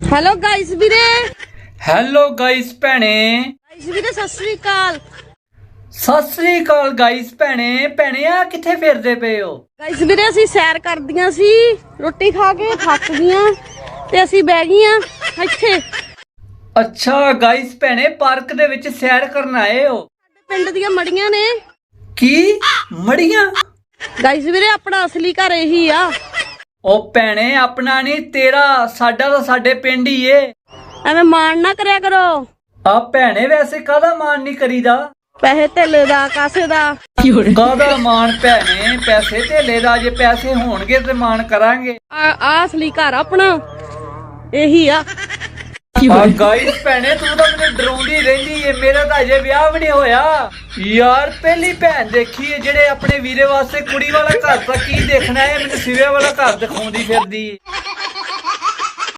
Hello guys ਵੀਰੇ। Hello guys ਭੈਣੇ। Guys ਵੀਰੇ ਸਤਿ ਸ੍ਰੀ ਅਕਾਲ। ਸਤਿ ਸ੍ਰੀ ਅਕਾਲ ਗਾਇਸ ਭੈਣੇ। ਭੈਣੇ ਆ ਕਿੱਥੇ ਫਿਰਦੇ ਪਏ ਹੋ? ਗਾਇਸ ਵੀਰੇ ਅਸੀਂ ਸੈਰ ਕਰਦੀਆਂ ਸੀ। ਰੋਟੀ ਖਾ ਕੇ ਥੱਕ ਗਈਆਂ ਤੇ ਅਸੀਂ ਬਹਿ ਗਈਆਂ ਇੱਥੇ। ਅੱਛਾ ਗਾਇਸ ਭੈਣੇ ਪਾਰਕ ਦੇ ਵਿੱਚ ਸੈਰ ਕਰਨ ਆਏ ਹੋ? ਸਾਡੇ ਪਿੰਡ ਦੀਆਂ ਮੜੀਆਂ ਨੇ। ਕੀ? ਮੜੀਆਂ? ਗਾਇਸ ਵੀਰੇ ਆਪਣਾ ਅਸਲੀ ਘਰ ਇਹੀ ਆ। ਉਹ ਭੈਣੇ ਆਪਣਾ ਨਹੀਂ ਤੇਰਾ ਸਾਡਾ ਤਾਂ ਸਾਡੇ ਪਿੰਡ ਹੀ ਏ। ਐਵੇਂ ਮਾਣ ਨਾ ਕਰਿਆ ਕਰੋ। ਆ ਭੈਣੇ ਵੈਸੇ ਕਾਹਦਾ ਮਾਣ ਨਹੀਂ ਕਰੀਦਾ? ਪੈਸੇ ਧੇਲੇ ਦਾ ਕਾਸੇ ਦਾ? ਕਾਹਦਾ ਮਾਣ ਭੈਣੇ? ਪੈਸੇ ਧੇਲੇ ਦਾ ਜੇ ਪੈਸੇ ਹੋਣਗੇ ਤੇ ਮਾਣ ਕਰਾਂਗੇ। ਆ ਆ ਅਸਲੀ ਘਰ ਆਪਣਾ। ਇਹੀ ਆ। ਆ ਗਾਇਸ ਭੈਣੇ, ਤੂੰ ਤਾਂ ਮੈਨੂੰ ਡਰਾਉਂਦੀ ਰਹਿੰਦੀ ਏ। ਮੇਰਾ ਤਾਂ ਅਜੇ ਵਿਆਹ ਵੀ ਨਹੀਂ ਹੋਇਆ। ਯਾਰ, ਪਹਿਲੀ ਭੈਣ ਦੇਖੀ ਏ, ਜਿਹੜੇ ਆਪਣੇ ਵੀਰੇ ਵਾਸਤੇ ਕੁੜੀ ਵਾਲਾ ਘਰ ਤਾਂ ਕੀ ਦੇਖਣਾ ਏ? ਮੈਨੂੰ ਸਿਰੇ ਵਾਲਾ ਘਰ ਦਿਖਾਉਂਦੀ ਫਿਰਦੀ ਏ।